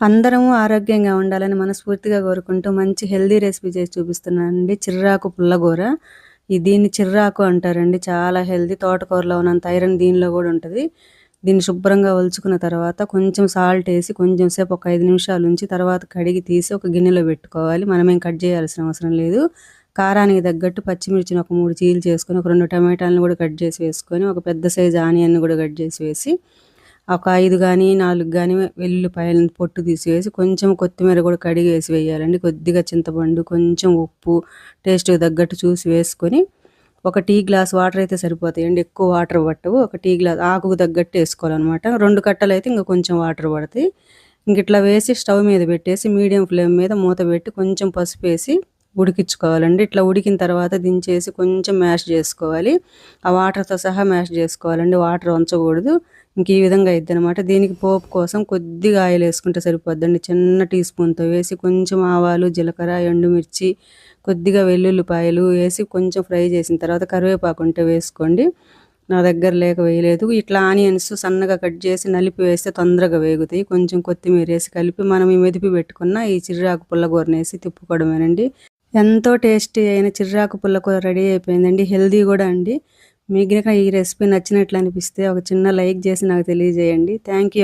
అందరము ఆరోగ్యంగా ఉండాలని మనస్ఫూర్తిగా కోరుకుంటూ మంచి హెల్దీ రెసిపీ చేసి చూపిస్తున్నానండి. చిర్రాకు పుల్లగూర ఇది దీన్ని చిర్రాకు అంటారండి. చాలా హెల్దీ. తోటకూరలో ఉన్నంత ఐరన్ దీనిలో కూడా ఉంటుంది. దీన్ని శుభ్రంగా ఒలుచుకున్న తర్వాత కొంచెం సాల్ట్ వేసి కొంచెం సేపు ఒక ఐదు నిమిషాలు ఉంచి తర్వాత కడిగి తీసి ఒక గిన్నెలో పెట్టుకోవాలి. మనమేం కట్ చేయాల్సిన అవసరం లేదు. కారానికి తగ్గట్టు పచ్చిమిర్చిని ఒక మూడు చీలు చేసుకొని ఒక రెండు టమాటాలను కూడా కట్ చేసి వేసుకొని ఒక పెద్ద సైజు ఆనియన్ కూడా కట్ చేసి వేసి ఒక ఐదు కానీ నాలుగు కానీ వెల్లుల్లిపాయలను పొట్టు తీసివేసి కొంచెం కొత్తిమీర కూడా కడిగి వేసి వేయాలండి. కొద్దిగా చింతపండు కొంచెం ఉప్పు టేస్ట్కి తగ్గట్టు చూసి వేసుకొని ఒక టీ గ్లాస్ వాటర్ అయితే సరిపోతాయండి. ఎక్కువ వాటర్ పట్టవు. ఒక టీ గ్లాస్ ఆకుకు తగ్గట్టు వేసుకోవాలన్నమాట. రెండు కట్టలు అయితే ఇంకా కొంచెం వాటర్ పడతాయి. ఇంక ఇట్లా వేసి స్టవ్ మీద పెట్టేసి మీడియం ఫ్లేమ్ మీద మూత పెట్టి కొంచెం పసుపు వేసి ఉడికించుకోవాలండి. ఇట్లా ఉడికిన తర్వాత దించేసి కొంచెం మ్యాష్ చేసుకోవాలి. ఆ వాటర్తో సహా మ్యాష్ చేసుకోవాలండి. వాటర్ ఉంచకూడదు ఇంక ఈ విధంగా అయిద్ది అనమాట దీనికి పోపు కోసం కొద్దిగా ఆయిల్ వేసుకుంటే సరిపోద్దండి. చిన్న టీ స్పూన్తో వేసి కొంచెం ఆవాలు జీలకర్ర ఎండుమిర్చి కొద్దిగా వెల్లుల్లిపాయలు వేసి కొంచెం ఫ్రై చేసిన తర్వాత కరివేపాకు ఉంటే వేసుకోండి. నా దగ్గర లేక వేయలేదు. ఇట్లా ఆనియన్స్ సన్నగా కట్ చేసి నలిపి వేస్తే తొందరగా వేగుతాయి. కొంచెం కొత్తిమీర వేసి కలిపి మనం ఈ మెదిపి పెట్టుకున్న ఈ చిర్రాకు పుల్లగూరనేసి తిప్పుకోవడమేనండి. ఎంతో టేస్టీ అయిన చిర్రాకు పుల్లకూర రెడీ అయిపోయిందండి. హెల్దీ కూడా అండి. మీకు కనుక ఈ రెసిపీ నచ్చినట్లు అనిపిస్తే ఒక చిన్న లైక్ చేసి నాకు తెలియజేయండి. Thank you.